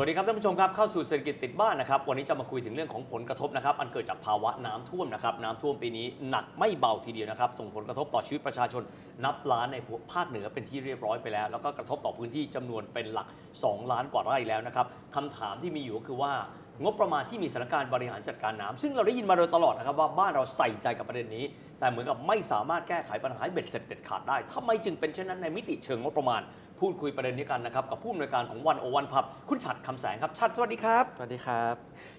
สวัสดีครับท่านผู้ชมครับเข้าสู่เศรษฐกิจติดบ้านนะครับวันนี้จะมาคุยถึงเรื่องของผลกระทบนะครับอันเกิดจากภาวะน้ำท่วมนะครับน้ำท่วมปีนี้หนักไม่เบาทีเดียวนะครับส่งผลกระทบต่อชีวิตประชาชนนับล้านในภาคเหนือเป็นที่เรียบร้อยไปแล้ว แล้วก็กระทบต่อพื้นที่จำนวนเป็นหลัก 2 ล้านกว่าไร่แล้วนะครับคำถามที่มีอยู่ก็คือว่างบประมาณที่มีสถานการณ์บริหารจัดการน้ำซึ่งเราได้ยินมาโดยตลอดนะครับว่าบ้านเราใส่ใจกับประเด็นนี้ แต่เหมือนกับไม่สามารถแก้ไขปัญหาเบ็ดเสร็จเด็ดขาดได้ทำไมจึงเป็นเช่นนั้นในมิติเชิงงบประมาณ พูดคุยประเด็นนี้กันนะครับกับผู้อำนวยการของวันโอวันพับคุณฉัดคำแสงครับชัดสวัสดีครับ สวัสดีครับ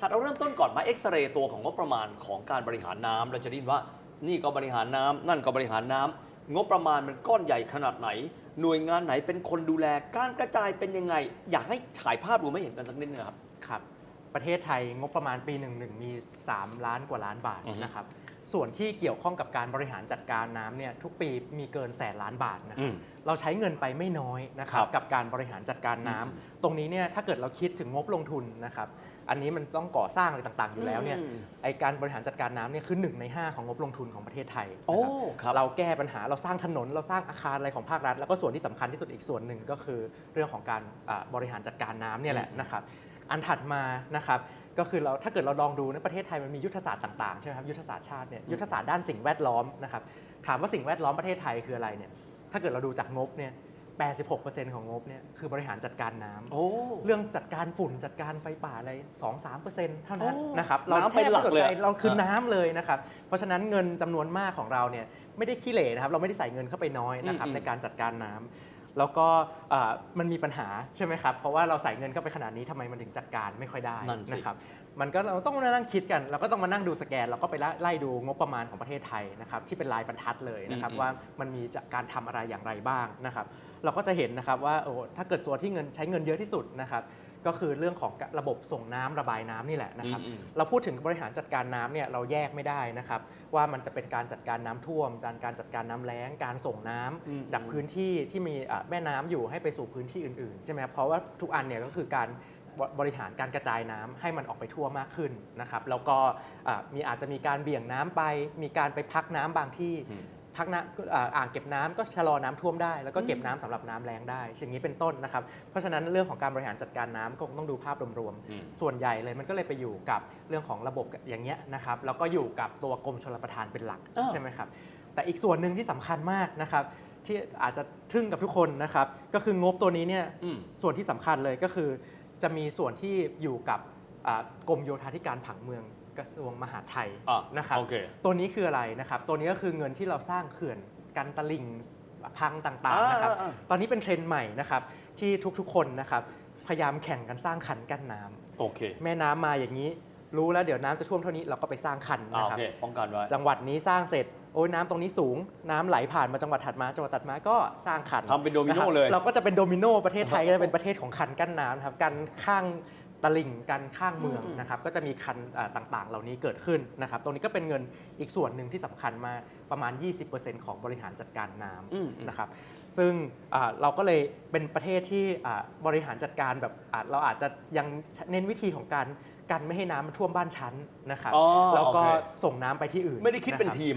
ชัดเอาเริ่มต้นก่อนมาเอ็กซเรย์ตัวของงบประมาณของการบริหารน้ำเราจะได้ยินว่านี่ก็บริหารน้ำนั่นก็บริหารน้ำงบประมาณมันก้อนใหญ่ขนาดไหน หน่วยงานไหนเป็นคนดูแลการกระจายเป็นยังไง อยากให้ฉายภาพดูไม่เห็นกันสักนิดนึงครับ ครับ ประเทศไทยงบประมาณปีหนึ่งหนึ่งมี 3 ล้านกว่าล้านบาทอือฮึนะครับ ส่วนที่เกี่ยวข้องกับการบริหารจัดการน้ำเนี่ยทุกปีมีเกินแสนล้านบาทนะคอืรับม เราใช้เงินไปไม่น้อยนะครัครับบกับการบริหารจัดการน้ำอืมตรงนี้เนี่ยถ้าเกิดเราคิดถึงงบลงทุนนะครับอันนี้มันต้องก่อสร้างอะไรต่างๆ อยู่แล้วเนี่ยอืม ไอการบริหารจัดการน้ำเนี่ยคือ1ใน 5 ของงบลงทุนของประเทศไทยโอ้นะครับครับ เราแก้ปัญหาเราสร้างถนนเราสร้างอาคารอะไรของภาครัฐ แล้วก็ส่วนที่สำคัญที่สุดอีกส่วนหนึ่งก็คือเรื่องของการอ่าบริหารจัดการน้ำเนี่ยแหละอืมนะครับ อันถัดมานะครับก็คือเราถ้าเกิดเราลองดูในประเทศไทยมันมียุทธศาสตร์ต่างๆใช่ไหมครับยุทธศาสตร์ชาติเนี่ยยุทธศาสตร์ด้านสิ่งแวดล้อมนะครับถามว่าสิ่งแวดล้อมประเทศไทยคืออะไรเนี่ยถ้าเกิดเราดูจากงบเนี่ย86%ของงบเนี่ยคือบริหารจัดการน้ำโอ้เรื่องจัดการฝุ่นจัดการไฟป่าอะไร 2-3%เท่านั้นโอ้นะครับน้ำเป็นหลักเลยแทบไม่สนใจเราคือฮะน้ำเลยนะครับเพราะฉะนั้นเงินจำนวนมากของเราเนี่ยไม่ได้ขี้เหร่นะครับเราไม่ได้ใส่เงินเข้าไปน้อยนะครับอืมในการจัดการน้ำ แล้วก็เอ่อมันมีปัญหาใช่ไหมครับ เพราะว่าเราใส่เงินเข้าไปขนาดนี้ทำไมมันถึงจัดการไม่ค่อยได้นั่นสินะครับมันก็เราต้องมานั่งคิดกัน เราก็ต้องมานั่งดูสแกนเราก็ไปไล่ไล่ดูงบประมาณของประเทศไทยนะครับที่เป็นลายบรรทัดเลยนะครับอืมว่ามันมีจะการทำอะไรอย่างไรบ้างนะครับ เราก็จะเห็นนะครับว่าโอ้ถ้าเกิดตัวที่เงินใช้เงินเยอะที่สุดนะครับ ก็คือเรื่องของระบบส่งน้ำระบายน้ำนี่แหละนะครับอืมอืมเราพูดถึงบริหารจัดการน้ำเนี่ยเราแยกไม่ได้นะครับ ว่ามันจะเป็นการจัดการน้ำท่วมการการจัดการน้ำแล้งการส่งน้ำอืมจากพื้นที่ที่มีอะแม่น้ำอยู่ให้ไปสู่พื้นที่อื่นๆใช่ไหมครับเพราะว่าทุกอันเนี่ยก็คือการบบริหารการกระจายน้ำให้มันออกไปทั่วมากขึ้นนะครับ แล้วก็อะมีอาจจะมีการเบี่ยงน้ำไป มีการไปพักน้ำบางที่อืม พักน้ำอ่าอ่างเก็บน้ำก็ชะลอน้ำท่วมได้ แล้วก็เก็บน้ำสำหรับน้ำแรงได้อย่างนี้เป็นต้นนะครับ เพราะฉะนั้นเรื่องของการบริหารจัดการน้ำก็คงต้องดูภาพรวมอืมๆ ส่วนใหญ่เลยมันก็เลยไปอยู่กับเรื่องของระบบอย่างเงี้ยนะครับ แล้วก็อยู่กับตัวกรมชลประทานเป็นหลักอ้าวใช่ไหมครับ แต่อีกส่วนหนึ่งที่สำคัญมากนะครับที่อาจจะทึ่งกับทุกคนนะครับ ก็คืองบตัวนี้เนี่ยอืมส่วนที่สำคัญเลยก็คือ จะมีส่วนที่อยู่กับอ่ากรมโยธาธิการผังเมือง กระทรวงมหาดไทยอะนะครับ โอเค ตัวนี้คืออะไรนะครับ ตัวนี้ก็คือเงินที่เราสร้างเขื่อนกันตลิ่งพังต่างๆนะครับ อ่าอ่าอ่า ตอนนี้เป็นเทรนด์ใหม่นะครับที่ทุกๆคนนะครับพยายามแข่งกันสร้างขันกั้นน้ำโอเคแม่น้ำมาอย่างนี้ รู้แล้วเดี๋ยวน้ำจะท่วมเท่านี้เราก็ไปสร้างขันอ่านะโอครับ เคป้องกันไว้ จังหวัดนี้สร้างเสร็จโอ้ยน้ำตรงนี้สูง น้ำไหลผ่านมาจังหวัดถัดมาจังหวัดถัดมาก็สร้างขันทำเป็นโดมิโนะครับเลย เราก็จะเป็นโดมิโนประเทศไทยก็จะเป็นประเทศของคันกั้นน้ำนะครับกันข้าง ตลิ่งกันข้างเมืองอืมนะครับก็จะมีคันอ่าต่างๆ เหล่านี้เกิดขึ้นนะครับตรงนี้ก็เป็นเงินอีกส่วนหนึ่งที่สำคัญมากประมาณ 20%ของบริหารจัดการน้อืมำนะครับซึ่งอ่าเราก็เลยเป็นประเทศที่อ่าบริหารจัดการแบบอ่าเราอาจจะยังเน้นวิธีของการกันไม่ให้น้ำมันท่วมบ้านชั้นนะครับอ๋อแล้วก็โอเคส่งน้ำไปที่อื่น ไม่ได้คิดเป็นนะครับทีม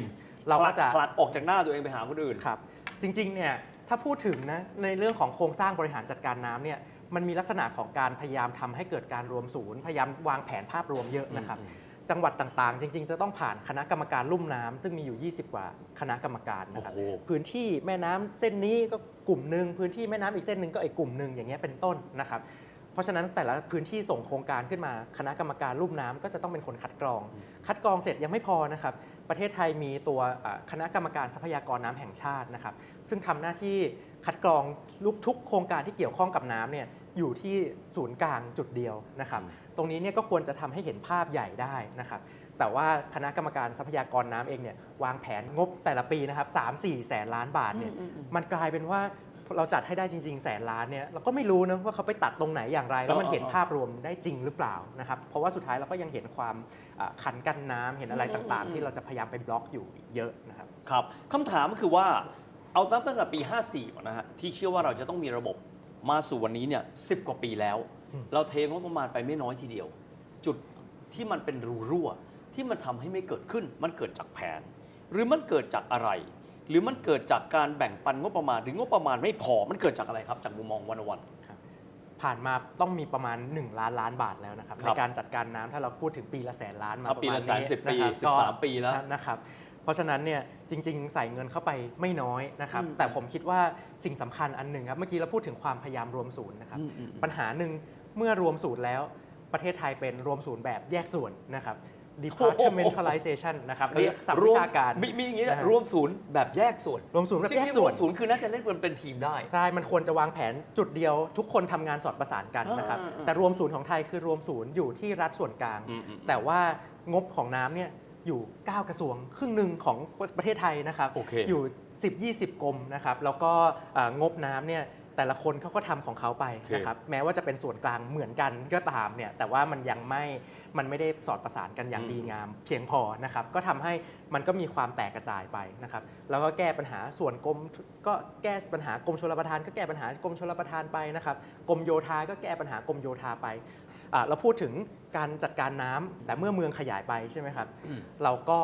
เราก็จะผลักออกจากหน้าตัวเองไปหาคนอื่นครับ จริงๆเนี่ยถ้าพูดถึงนะในเรื่องของโครงสร้างบริหารจัดการน้ำเนี่ย มันมีลักษณะของการพยายามทำให้เกิดการรวมศูนย์ พยายามวางแผนภาพรวมเยอะนะครับอืมจังหวัดต่างๆ จริง ๆ จะต้องผ่านคณะกรรมการลุ่มน้ำซึ่งมีอยู่ 20 กว่าคณะกรรมการนะครับโอ้โหพื้นที่แม่น้ำเส้นนี้ก็กลุ่มหนึ่งพื้นที่แม่น้ำอีกเส้นหนึ่งก็อีกกลุ่มหนึ่งอย่างเงี้ยเป็นต้นนะครับเพราะฉะนั้นแต่ละพื้นที่ส่งโครงการขึ้นมา คณะกรรมการลุ่มน้ำก็จะต้องเป็นคนคัดกรอง คัดกรองเสร็จยังไม่พอนะครับ ประเทศไทยมีตัวอ่าคณะกรรมการทรัพยากรน้ำแห่งชาตินะครับ ซึ่งทำหน้าที่คัดกรองลุกทุกโครงการที่เกี่ยวข้องกับน้ำเนี่ย อยู่ที่ศูนย์กลางจุดเดียวนะครับอืมตรงนี้เนี่ยก็ควรจะทำให้เห็นภาพใหญ่ได้นะครับ แต่ว่าคณะกรรมการทรัพยากรน้ำเองเนี่ยวางแผนงบแต่ละปีนะครับ3-4แสนล้านบาทเนี่ยอืมอืมอืมมันกลายเป็นว่าเราจัดให้ได้จริง ๆ แสนล้านเนี่ยเราก็ไม่รู้นะว่าเขาไปตัดตรงไหนอย่างไร แล้วมันอ๋อเห็นอ๋อภาพรวมได้จริงหรือเปล่านะครับ เพราะว่าสุดท้ายเราก็ยังเห็นความอ่าคันกั้นน้ำเห็นอะไรต่างๆ ที่เราจะพยายามไปบล็อกอยู่อีกเยอะนะครับครับคำถามก็คือว่าเอาตั้งแต่ปี 54ก่อนนะฮะที่เชื่อว่าเราจะต้องมีระบบ มาสู่วันนี้เนี่ยสิกว่าปีแล้วอืมเราเทงบประมาณไปไม่น้อยทีเดียว จุดที่มันเป็นรูรั่วที่มันทำให้ไม่เกิดขึ้น มันเกิดจากแผน หรือมันเกิดจากอะไร หรือมันเกิดจากการแบ่งปันงบประมาณหรืองบประมาณไม่พอมันเกิดจากอะไรครับ จากมุมมองวันวันภผ่านมาต้องมีประมาณ 1 ล้านล้านบาทแล้วนะครับคในรับการจัดการน้ำถ้าเราพูดถึงปีละแสนล้านมาถ้าปีละรมณแสนสิบปีนะครับสิบสามปีแล้วนะครับ เพราะฉะนั้นเนี่ยจริง ๆ ใส่เงินเข้าไปไม่น้อยนะครับ อืมแต่ผมคิดว่าสิ่งสำคัญอันหนึ่งครับ เมื่อกี้เราพูดถึงความพยายามรวมศูนย์นะครับ อืมอืมอืม ปัญหาหนึ่งเมื่อรวมศูนย์แล้ว ประเทศไทยเป็นรวมศูนย์แบบแยกส่วนนะครับ departmentalization นะครับเรียกศัพท์วิชาการ มีมีอย่างนี้นะนะรวมศูนย์แบบแยกส่วนรวมศูนย์แบบจแยริกงๆรส่ววนมศูนย์คือน่าจะเล่นกันเป็นทีมได้ ใช่ มันควรจะวางแผนจุดเดียวทุกคนทำงานสอดประสานกันนะครับอ่าอ่าแต่รวมศูนย์ของไทยคือรวมศูนย์อยู่ที่รัฐส่วนกลาง อืมอืมแต่ว่างบของน้ำเนี่ย อยู่ 9 กระทรวง ครึ่งหนึ่งของประเทศไทยนะครับโอเคอยู่ 10 20 กรมนะครับ แล้วก็อ่างบน้ำเนี่ย แต่ละคนเขาก็ทำของเขาไปโอเคนะครับแม้ว่าจะเป็นส่วนกลางเหมือนกันก็ตามเนี่ยแต่ว่ามันยังไม่มันไม่ได้สอดประสานกันอย่างดีงาม เพียงพอนะครับก็ทำให้มันก็มีความแตกกระจายไปนะครับแล้วก็แก้ปัญหาส่วนกรมก็แก้ปัญหากรมชลประทาน ก็แก้ปัญหากรมชลประทานไปนะครับกรมโยธาก็แก้ปัญหากรมโยธาไปอะเราพูดถึงการจัดการน้ำแต่เมื่อเมืองขยายไปใช่ไหมครับอืมเราก็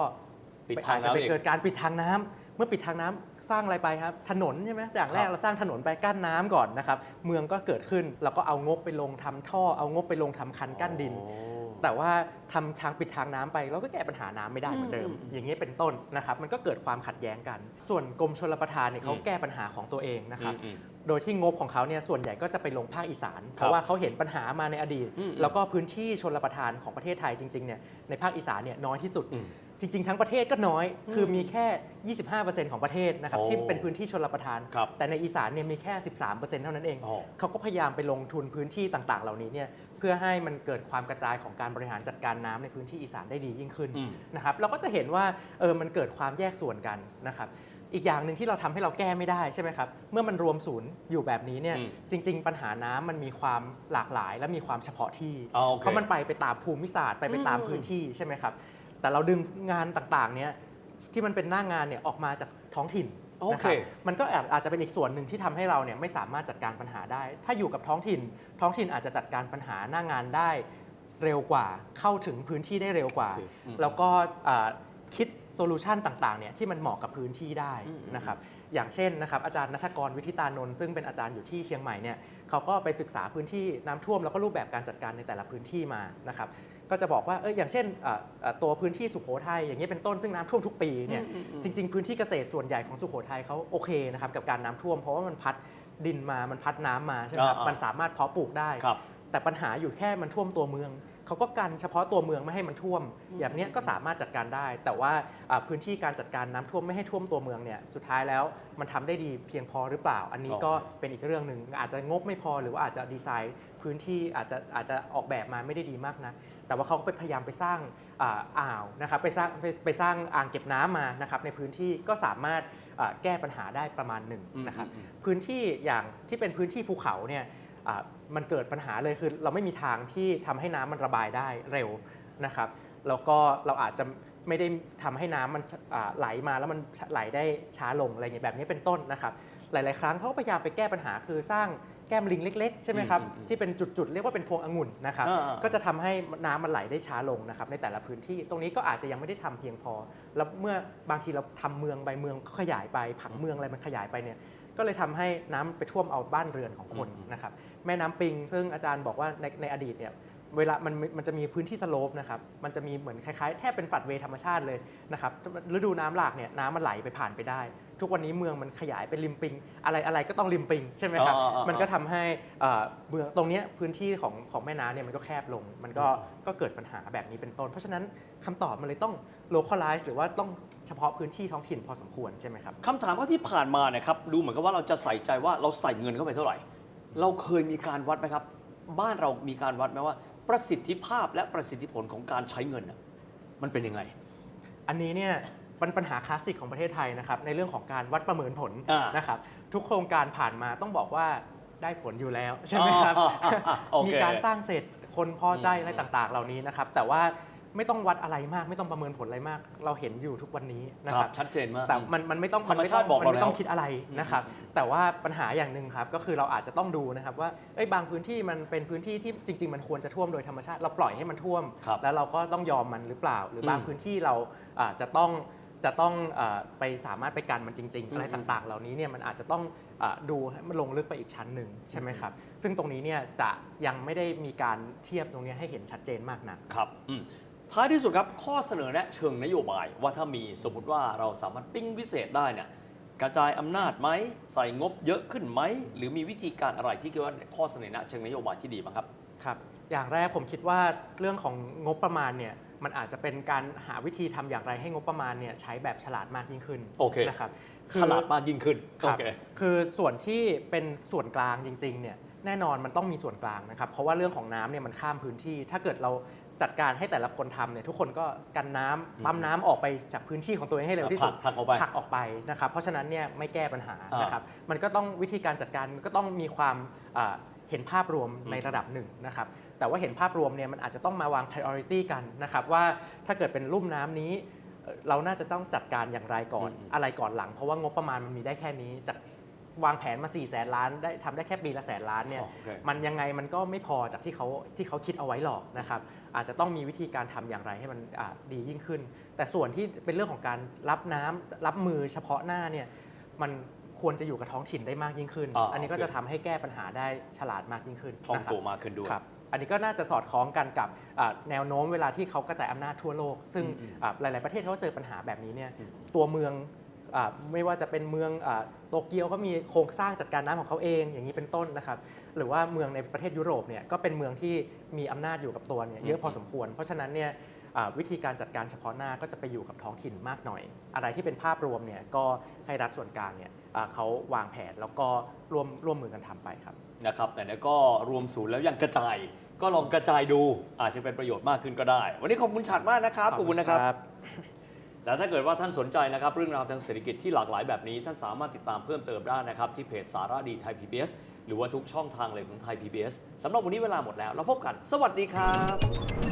ปิดทางอาจจะไปน้ำอีกเกิดการปิดทางน้ำ เมื่อปิดทางน้ำสร้างอะไรไปครับ ถนนใช่ไหมอย่างแรคกรับเราสร้างถนนไปกั้นน้ำก่อนนะครับ เมืองก็เกิดขึ้นเราก็เอางบไปลงทำท่อ เอางบไปลงทำคันกั้นดินโอ้แต่ว่าทำทางปิดทางน้ำไปเราก็แก้ปัญหาน้ำไม่ได้เหมือนเดิมอืมอืมอย่างนี้เป็นต้นนะครับ มันก็เกิดความขัดแย้งกัน ส่วนกรมชลประทานเนี่ยเขาอืมแก้ปัญหาของตัวเองนะครับอืมโดยที่งบของเขาเนี่ยส่วนใหญ่ก็จะไปลงภาคอีสาน เพครับราะว่าเขาเห็นปัญหามาในอดีตอืมแล้วก็พื้นที่ชนรประทานของประเทศไทยจริงๆเนี่ยในภาคอีสานเนี่ยน้อยที่สุดอืม จริง ๆ ทั้งประเทศก็น้อย คือมีแค่ 25%ของประเทศนะครับโอ้ที่เป็นพื้นที่ชนรประทาน ครับแต่ในอีสานเนี่ยมีแค่ 13%เท่านั้นเอง อ๋อ เขาก็พยายามไปลงทุนพื้นที่ต่างๆ เหล่านี้เนี่ยเพื่อให้มันเกิดความกระจายของการบริหารจัดการน้ำในพื้นที่อีสานได้ดียิ่งขึ้นอืม นะครับเราก็จะเห็นว่าเออมันเกิดความแยกส่วนกันนะครับอีกอย่างหนึ่งที่เราทำให้เราแก้ไม่ได้ใช่ไหมครับเมื่อมันรวมศูนย์อยู่แบบนี้เนี่ยอืมจริง ๆ ปัญหาน้ำมันมีความหลากหลาย และมีความเฉพาะที่อ๋อโอเค เพราะมัน ไปไปตามภูมิศาสตร์ไปไปตามอืม พื้นที่ใช่ไหมครับ แต่เราดึงงานต่างๆเนี่ยที่มันเป็นหน้างานเนี่ยออกมาจากท้องถิ่นโอนะเคครับมันก็แอบอาจจะเป็นอีกส่วนหนึ่งที่ทำให้เราเนี่ยไม่สามารถจัดการปัญหาได้ ถ้าอยู่กับท้องถิ่น ท้องถิ่นอาจจะจัดการปัญหาหน้างานได้เร็วกว่า เข้าถึงพื้นที่ได้เร็วกว่าโอเคอืมแล้วก็อ่า คิดโซลูชันต่างๆเนี่ยที่มันเหมาะกับพื้นที่ได้อืมนะครับอย่างเช่นนะครับอาจารย์นัทกรวิทิตานนท์ซึ่งเป็นอาจารย์อยู่ที่เชียงใหม่เนี่ยเขาก็ไปศึกษาพื้นที่น้ำท่วมแล้วก็รูปแบบการจัดการในแต่ละพื้นที่มานะครับก็จะบอกว่าเอออย่างเช่นอ่าอ่าตัวพื้นที่สุโขทัยอย่างนี้ยเป็นต้นซึ่งน้ำท่วมทุกปีเนี่ยอืมอืมจริง ๆ พื้นที่เกษตรส่วนใหญ่ของสุโขทัยเขาโอเคนะครับกับการน้ำท่วม เพราะว่ามันพัดดินมามันพัดน้ำมาใช่ไหมครับอ่าๆมันสามารถเพาะปลูกได้ครับแต่ปัญหาอยู่แค่มันท่วมตัวเมือง เขาก็กันเฉพาะตัวเมืองไม่ให้มันท่วม อย่างเนี้ยก็สามารถจัดการได้ แต่ว่าอ่าพื้นที่การจัดการน้ำท่วมไม่ให้ท่วมตัวเมืองเนี่ยสุดท้ายแล้วมันทำได้ดีเพียงพอหรือเปล่า อันนี้อ๋อก็เป็นอีกเรื่องหนึ่งอาจจะงบไม่พอหรือว่าอาจจะดีไซน์พื้นที่อาจจะอาจจะออกแบบมาไม่ได้ดีมากนะแต่ว่าเขาก็ไปพยายามไปสร้างอ่าอ่าวนะครับไปสร้างไปไปสร้างอ่างเก็บน้ำมานะครับในพื้นที่ก็สามารถอ่าแก้ปัญหาได้ประมาณหนึ่งนะครับอืมอืมพื้นที่อย่างที่เป็นพื้นที่ภูเขาเนี่ยอ่า มันเกิดปัญหาเลยคือเราไม่มีทางที่ทำให้น้ำมันระบายได้เร็วนะครับแล้วก็เราอาจจะไม่ได้ทำให้น้ำมันอ่าไหลมาแล้วมันไหลได้ช้าลงอะไรอย่างเงี้ยแบบนี้เป็นต้นนะครับหลาย ๆ ครั้งเขาก็พยายามไปแก้ปัญหาคือสร้างแก้มลิงเล็ก ๆ ใช่ไหมครับอืมอืมที่เป็นจุด ๆ เรียกว่าเป็นพวงองุ่นนะครับอ่าๆก็จะทำให้น้ำมันไหลได้ช้าลงนะครับในแต่ละพื้นที่ตรงนี้ก็อาจจะยังไม่ได้ทำเพียงพอ แล้วเมื่อบางทีเราทำเมืองไปเมืองก็ขยายไปผังเมืองอะไรมันขยายไปเนี่ย ก็เลยทำให้น้ำไปท่วมเอาบ้านเรือนของคนอืมนะครับแม่น้ำปิงซึ่งอาจารย์บอกว่าในในอดีตเนี่ย เวลามันมันจะมีพื้นที่สโลปนะครับ มันจะมีเหมือนคล้ายๆแทบเป็นฝัดเวย์ธรรมชาติเลยนะครับฤดูน้ำหลากเนี่ยน้ำมันไหลไปผ่านไปได้ ทุกวันนี้เมืองมันขยายเป็นริมปิง อะไรอะไรก็ต้องริมปิงใช่ไหมครับอ่าๆๆมันก็ทำให้เอ่อเมืองตรงเนี้ยพื้นที่ของของแม่น้ำเนี่ยมันก็แคบลง มันก็ก็เกิดปัญหาแบบนี้เป็นต้น เพราะฉะนั้นคำตอบมันเลยต้อง localize หรือว่าต้องเฉพาะพื้นที่ท้องถิ่นพอสมควรใช่ไหมครับคำถามว่าที่ผ่านมาเนี่ยครับดูเหมือนกับว่าเราจะใส่ใจว่าเราใส่เงินเข้าไปเท่าไหร่ เราเคยมีการวัดไหมครับ บ้านเรามีการวัดไหมว่า ประสิทธิภาพและประสิทธิผลของการใช้เงินน่ะมันเป็นยังไง อันนี้เนี่ยเป็นปัญหาคลาสสิกของประเทศไทยนะครับในเรื่องของการวัดประเมินผลอ่านนะครับทุกโครงการผ่านมาต้องบอกว่าได้ผลอยู่แล้วใช่ไหมครับ อ่าโอเค มีการสร้างเสร็จคนพอใจอืมอะไรต่างๆ เหล่านี้นะครับแต่ว่า ไม่ต้องวัดอะไรมาก ไม่ต้องประเมินผลอะไรมาก เราเห็นอยู่ทุกวันนี้นะคครัรับบชัดเจนมาก แต่มันมันไม่ต้องธรรมชาติบอกมันเราไม่ต้องแล้วคิดอะไรนะครับอืมแต่ว่าปัญหาอย่างหนึ่งครับก็คือเราอาจจะต้องดูนะครับว่าเอ้ยบางพื้นที่มันเป็นพื้นที่ที่จริง ๆ มันควรจะท่วมโดยธรรมชาติเราปล่อยให้มันท่วม ครับแล้วเราก็ต้องยอมมันหรือเปล่า หรือบางอืมพื้นที่เราอาจจะต้องจะต้องเออไปสามารถไปกันมันจริง ๆ อะไรอืม ต่างๆ เหล่านี้เนี่ยมันอาจจะต้องเออดูให้มันลงลึกไปอีกชั้นหนึ่งใช่ไหมครับซึ่งตรงนี้เนี่ยจะยังไม่ได้มีการเทียบตรงนี้ให้เห็นชัดเจนมากนัก ครับอืม ท้ายที่สุดครับข้อเสนอแนะเชิงนโยบาย ว่าถ้ามีสมมติว่าเราสามารถปิ้งวิเศษได้เนี่ยกระจายอำนาจไหมใส่งบเยอะขึ้นไหม หรือมีวิธีการอะไรที่คิดว่าข้อเสนอแนะเชิงนโยบายที่ดีบ้างครับครับ อย่างแรกผมคิดว่าเรื่องของงบประมาณเนี่ยมันอาจจะเป็นการหาวิธีทำอย่างไรให้งบประมาณเนี่ยใช้แบบฉลาดมากยิ่งขึ้นโอเคนะครับฉลาดมากยิ่งขึ้นคโอรับเคคือส่วนที่เป็นส่วนกลางจริงๆเนี่ยแน่นอนมันต้องมีส่วนกลางนะครับ เพราะว่าเรื่องของน้ำเนี่ยมันข้ามพื้นที่ ถ้าเกิดเรา จัดการให้แต่ละคนทำเนี่ยทุกคนก็กันน้ำปั๊มน้ำออกไปจากพื้นที่ของตัวเองให้เร็วที่สุดผลักผลักออกไปผลักออกไปนะครับเพราะฉะนั้นเนี่ยไม่แก้ปัญหาอ่านนะครับมันก็ต้องวิธีการจัดการมันก็ต้องมีความอ่าเห็นภาพรวมในระดับหนึ่งนะครับแต่ว่าเห็นภาพรวมเนี่ยมันอาจจะต้องมาวาง priority กันนะครับว่าถ้าเกิดเป็นลุ่มน้ำนี้เอ่อเราน่าจะต้องจัดการอย่างไรก่อนอืม อะไรก่อนหลัง เพราะว่างบประมาณมันมีได้แค่นี้จาก วางแผนมา4ี่แสนล้านได้ทำได้แค่ปีละแสนล้านเนี่ยโอเค มันยังไงมันก็ไม่พอจากที่เขาที่เขาคิดเอาไว้หรอกนะครับอาจจะต้องมีวิธีการทำอย่างไรให้มันอ่าดียิ่งขึ้น แต่ส่วนที่เป็นเรื่องของการรับน้ำรับมือเฉพาะหน้าเนี่ยมันควรจะอยู่กับท้องถิ่นได้มากยิ่งขึ้นอ่าอันนี้ก็โอเค จะทำให้แก้ปัญหาได้ฉลาดมากยิ่งขึ้นคล่องนะครับ ตัวมากขึ้นด้วย ครับอันนี้ก็น่าจะสอดคล้องกันกับอ่าแนวโน้มเวลาที่เขากระจายอำนาจทั่วโลก ซึ่งอืมอ่าหลาย ๆ ประเทศเขาเจอปัญหาแบบนี้เนี่ยอืมตัวเมืองอา ไม่ว่าจะเป็นเมืองอาโตเกียวก็มีโครงสร้างจัดการน้ำของเขาเองอย่างนี้เป็นต้นนะครับ หรือว่าเมืองในประเทศยุโรปเนี่ยก็เป็นเมืองที่มีอำนาจอยู่กับตัวเนี่ยเยอะพอสมควร เพราะฉะนั้นเนี่ยอ่าวิธีการจัดการเฉพาะหน้าก็จะไปอยู่กับท้องถิ่นมากหน่อย อะไรที่เป็นภาพรวมเนี่ยก็ให้รัฐส่วนกลางเนี่ยอ่าเขาวางแผนแล้วก็ร่วมร่วมมือกันทำไปครับนะครับแต่เนี่ยก็รวมศูนย์แล้วยังกระจาย ก็ลองกระจายดูอาจจะเป็นประโยชน์มากขึ้นก็ได้ วันนี้ขอบคุณฉัดมากนะครับขอบคุณนะครับ และถ้าเกิดว่าท่านสนใจนะครับเรื่องราวทางเศรษฐกิจที่หลากหลายแบบนี้ ท่านสามารถติดตามเพิ่มเติมได้นะครับ ที่เพจสาระดีไทย PBS หรือว่าทุกช่องทางเลยของไทย PBS สำหรับวันนี้เวลาหมดแล้ว เราพบกัน สวัสดีครับ